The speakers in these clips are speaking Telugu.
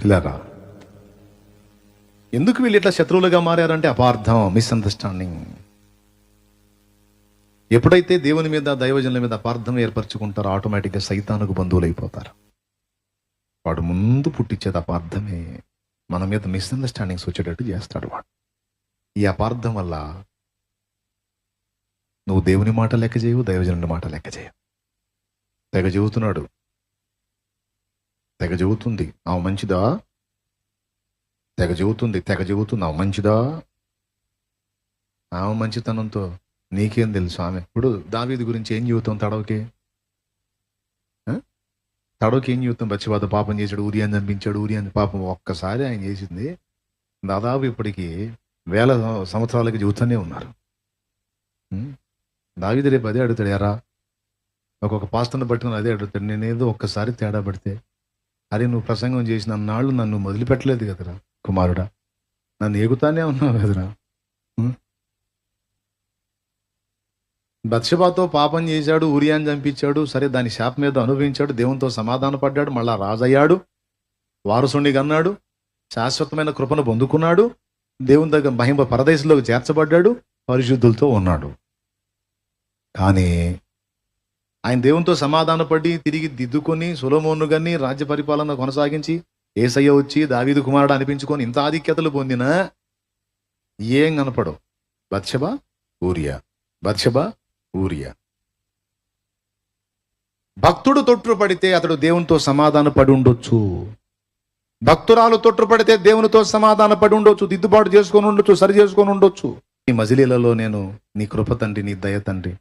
పిల్లరా ఎందుకు వీళ్ళు ఇట్లా శత్రువులుగా మారారంటే అపార్థం మిస్అండర్స్టాండింగ్ ఎప్పుడైతే దేవుని మీద దైవజనుల మీద అపార్థం ఏర్పరచుకుంటారో ఆటోమేటిక్గా సైతానుకు బంధువులైపోతారు. వాడు ముందు పుట్టించేది అపార్థమే. మన మీద మిస్అండర్స్టాండింగ్స్ వచ్చేటట్టు చేస్తాడు వాడు. ఈ అపార్థం వల్ల నువ్వు దేవుని మాట లెక్క చేయవు దైవజనుడి మాట లెక్క చేయవు. తెగ చెబుతున్నాడు తెగ చెబుతుంది. ఆమె మంచిదా? తెగ చెబుతుంది. తెగ చెబుతుంది. ఆమె మంచిదా? ఆమె మంచితనంతో నీకేం తెలుసు ఆమె? ఇప్పుడు దావీది గురించి ఏం చెబుతాం తడవకి? తడవకి ఏం చెబుతాం? బచ్చివాత పాపం చేశాడు ఊరియాన్ని చంపించాడు ఊరియాన్ని పాపం ఒక్కసారి ఆయన చేసింది. దాదాపు ఇప్పటికి వేల సంవత్సరాలకి చెబుతూనే ఉన్నారు. దావీది రేపు అదే అడుగుతాడు ఎరా? ఒక్కొక్క పాస్టర్ని పట్టుకుని అదే అడుగుతాడు. నేనేదో ఒక్కసారి తేడా పడితే అరే నువ్వు ప్రసంగం చేసిన నాళ్ళు నన్ను మొదలుపెట్టలేదు కదరా కుమారుడా. నన్ను ఎగుతానే ఉన్నావు కదరా. ఉం? బత్షబాతో పాపం చేశాడు ఉరియాన్ని చంపించాడు సరే దాని శాప మీద అనుభవించాడు దేవునితో సమాధాన పడ్డాడు మళ్ళా రాజయ్యాడు వారసుణ్ణి కన్నాడు శాశ్వతమైన కృపను పొందుకున్నాడు దేవుని దగ్గర మహిమ పరదేశంలోకి చేర్చబడ్డాడు పరిశుద్ధులతో ఉన్నాడు. కానీ ఆయన దేవునితో సమాధానపడి తిరిగి దిద్దుకొని సులమోను గని రాజ్య పరిపాలన కొనసాగించి ఏసయ్య వచ్చి దావీదు కుమారుడు అనిపించుకొని ఇంత ఆధిక్యతలు పొందిన ఏం కనపడవు. Bathsheba Uriah. Bathsheba Uriah. భక్తుడు తొట్టుపడితే అతడు దేవునితో సమాధాన పడి ఉండొచ్చు. భక్తురాలు తొట్టుపడితే దేవునితో సమాధాన పడి ఉండొచ్చు. దిద్దుబాటు చేసుకొని ఉండొచ్చు సరి చేసుకొని ఉండొచ్చు. నీ మజిలీలలో నేను నీ కృప తండ్రి నీ దయ తండ్రి.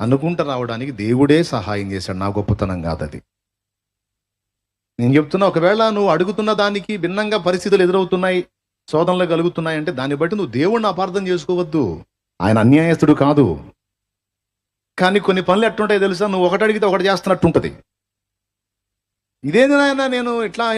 అనుకుంట రావడానికి దేవుడే సహాయం చేశాడు. నా గొప్పతనం కాదు అది. నేను చెప్తున్నా ఒకవేళ నువ్వు అడుగుతున్న దానికి భిన్నంగా పరిస్థితులు ఎదురవుతున్నాయి శోధనలు కలుగుతున్నాయి అంటే దాన్ని బట్టి నువ్వు దేవుడిని అపార్థం చేసుకోవద్దు. ఆయన అన్యాయస్తుడు కాదు. కానీ కొన్ని పనులు ఎట్టుంటాయి తెలుసా? నువ్వు ఒకటి అడిగితే ఒకటి చేస్తున్నట్టు ఉంటుంది. ఇదేంది నాయన నేను ఇట్లా